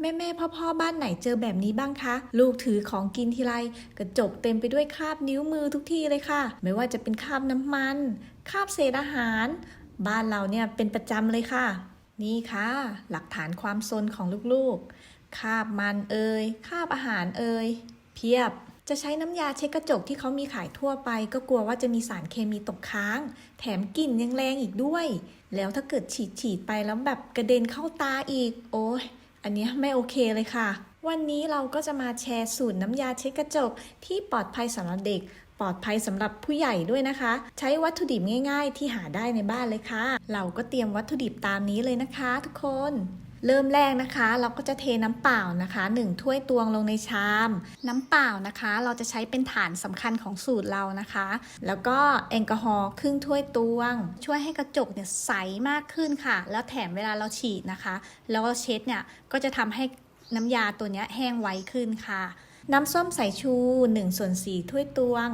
แม่แม่พ่อพ่อๆบ้านไหนเจอแบบนี้บ้างคะ ลูกถือของกินทีไรกระจกเต็มไปด้วยคราบนิ้วมือทุกที่เลยค่ะ ไม่ว่าจะเป็นคราบน้ำมันคราบเศษอาหาร บ้านเราเนี่ยเป็นประจำเลยค่ะ นี่ค่ะ หลักฐานความซนของลูกๆคราบมันเอ่ยคราบอาหารเอ่ยเพียบจะใช้น้ำยาเช็ดกระจกที่เขามีขายทั่วไป ก็กลัวว่าจะมีสารเคมีตกค้าง แถมกลิ่นยังแรงอีกด้วย แล้วถ้าเกิดฉีดฉีดๆไปแล้วแบบกระเด็นเข้าตาอีก โอ้ย อันนี้ไม่โอเคเลยค่ะ วันนี้เราก็จะมาแชร์สูตรน้ำยาเช็ดกระจก ที่ปลอดภัยสำหรับเด็ก ปลอดภัยสำหรับผู้ใหญ่ด้วยนะคะ ใช้วัตถุดิบง่าย ๆ ที่หาได้ในบ้านเลยค่ะ เราก็เตรียมวัตถุดิบตามนี้เลยนะคะ ทุกคน เริ่มแรกนะคะ เราก็จะเทน้ำเปล่านะคะ 1 ถ้วยตวงลงในชาม น้ำเปล่านะคะ เราจะใช้เป็นฐานสำคัญของสูตรเรานะคะ แล้วก็แอลกอฮอล์ครึ่งถ้วยตวง ช่วยให้กระจกเนี่ยใสมากขึ้นค่ะ แล้วแถมเวลาเราฉีดนะคะ แล้วก็เช็ดเนี่ยก็จะทำให้น้ำยาตัวเนี้ยแห้งไวขึ้นค่ะ น้ำส้มสายชู1ส่วน4ถ้วยตวง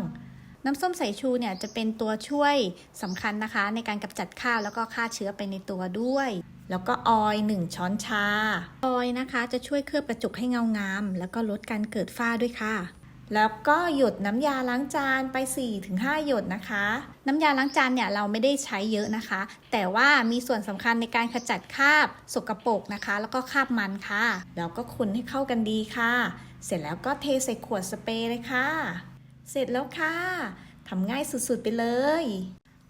น้ำส้มสายชูเนี่ยจะเป็นตัวช่วยสำคัญนะคะ ในการกำจัดข้าวแล้วก็ฆ่าเชื้อไปในตัวด้วย แล้วก็ออยล์1ช้อนชา ออยล์นะคะจะช่วยเคลือบกระจกให้เงางาม แล้วก็ลดการเกิดฝ้าด้วยค่ะ แล้วก็หยดน้ำยาล้างจานไป 4-5 หยดนะคะ น้ำยาล้างจานเนี่ยเราไม่ได้ใช้เยอะนะคะ แต่ว่ามีส่วนสำคัญในการขจัดคราบสกปรกนะคะ แล้วก็คราบมันค่ะแล้วก็คนให้เข้ากันดีค่ะ เสร็จแล้วก็เทใส่ขวดสเปรย์เลยค่ะ เสร็จแล้วค่ะทำง่ายสุดๆไปเลย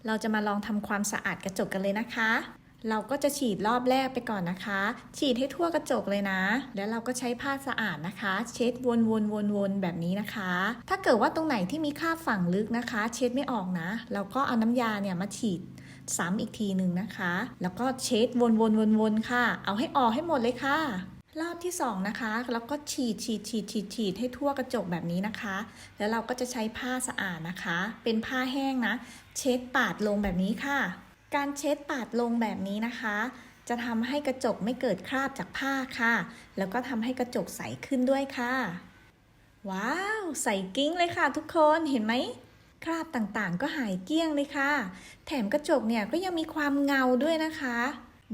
เราจะมาลองทำความสะอาดกระจกกันเลยนะคะ เราก็จะฉีดรอบแรกไปก่อนนะคะ ฉีดให้ทั่วกระจกเลยนะ แล้วเราก็ใช้ผ้าสะอาดนะคะ เช็ดวนๆๆๆแบบนี้นะคะ ถ้าเกิดว่าตรงไหนที่มีคราบฝังลึกนะคะ เช็ดไม่ออกนะ เราก็เอาน้ำยาเนี่ยมาฉีดซ้ำอีกทีหนึ่งนะคะ แล้วก็เช็ดวนๆๆๆค่ะ เอาให้ออกให้หมดเลยค่ะรอบที่สองนะคะแล้วก็ฉีดฉีดฉีดฉีดฉีดให้ทั่วกระจกแบบนี้นะคะ แล้วเราก็จะใช้ผ้าสะอาดนะคะ เป็นผ้าแห้งนะ เช็ดปาดลงแบบนี้ค่ะ การเช็ดปาดลงแบบนี้นะคะ จะทำให้กระจกไม่เกิดคราบจากผ้าค่ะ แล้วก็ทำให้กระจกใสขึ้นด้วยค่ะ ว้าว ใสกิ้งเลยค่ะทุกคนเห็นไหมคราบต่างๆ ก็หายเกลี้ยงเลยค่ะ แถมกระจกเนี่ยก็ยังมีความเงาด้วยนะคะ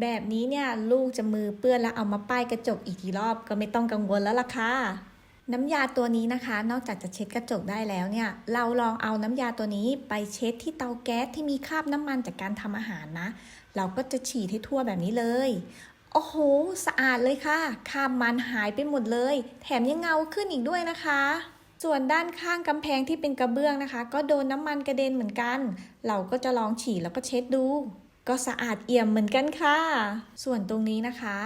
แบบนี้เนี่ยลูกจะมือเปื้อนแล้วเอามาป้ายกระจกอีกกี่รอบก็ไม่ต้องกังวลแล้วล่ะค่ะ น้ำยาตัวนี้นะคะ นอกจากจะเช็ดกระจกได้แล้วเนี่ย เราลองเอาน้ำยาตัวนี้ไปเช็ดที่เตาแก๊สที่มีคราบน้ำมันจากการทำอาหารนะ เราก็จะฉีดให้ทั่วแบบนี้เลย โอ้โห สะอาดเลยค่ะคราบมันหายไปหมดเลย แถมยังเงาขึ้นอีกด้วยนะคะ ส่วนด้านข้างกำแพงที่เป็นกระเบื้องนะคะ ก็โดนน้ำมันกระเด็นเหมือนกัน เราก็จะลองฉีดแล้วก็เช็ดดู ก็สะอาดเอี่ยมเหมือนกันค่ะ ส่วนตรงนี้นะคะ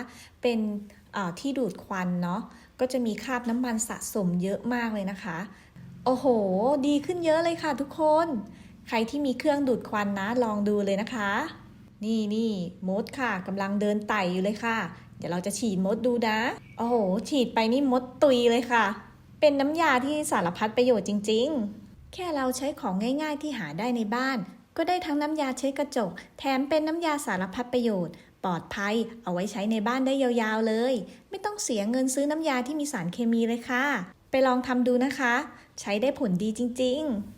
เป็นที่ดูดควันเนาะ ก็จะมีคราบน้ำมันสะสมเยอะมากเลยนะคะ โอ้โห ดีขึ้นเยอะเลยค่ะทุกคน ใครที่มีเครื่องดูดควันนะลองดูเลยนะคะ นี่นี่มดค่ะกำลังเดินไต่อยู่เลยค่ะ เดี๋ยวเราจะฉีดมดดูนะ โอ้โห ฉีดไปนี่มดตุยเลยค่ะ เป็นน้ำยาที่สารพัดประโยชน์จริง ๆ แค่เราใช้ของง่าย ๆ ที่หาได้ในบ้าน ก็ได้ทั้งน้ำยาเช็ดกระจก แถมเป็นน้ำยาสารพัดประโยชน์ ปลอดภัย เอาไว้ใช้ในบ้านได้ยาวๆเลย ไม่ต้องเสียเงินซื้อน้ำยาที่มีสารเคมีเลยค่ะ ไปลองทำดูนะคะ ใช้ได้ผลดีจริง ๆ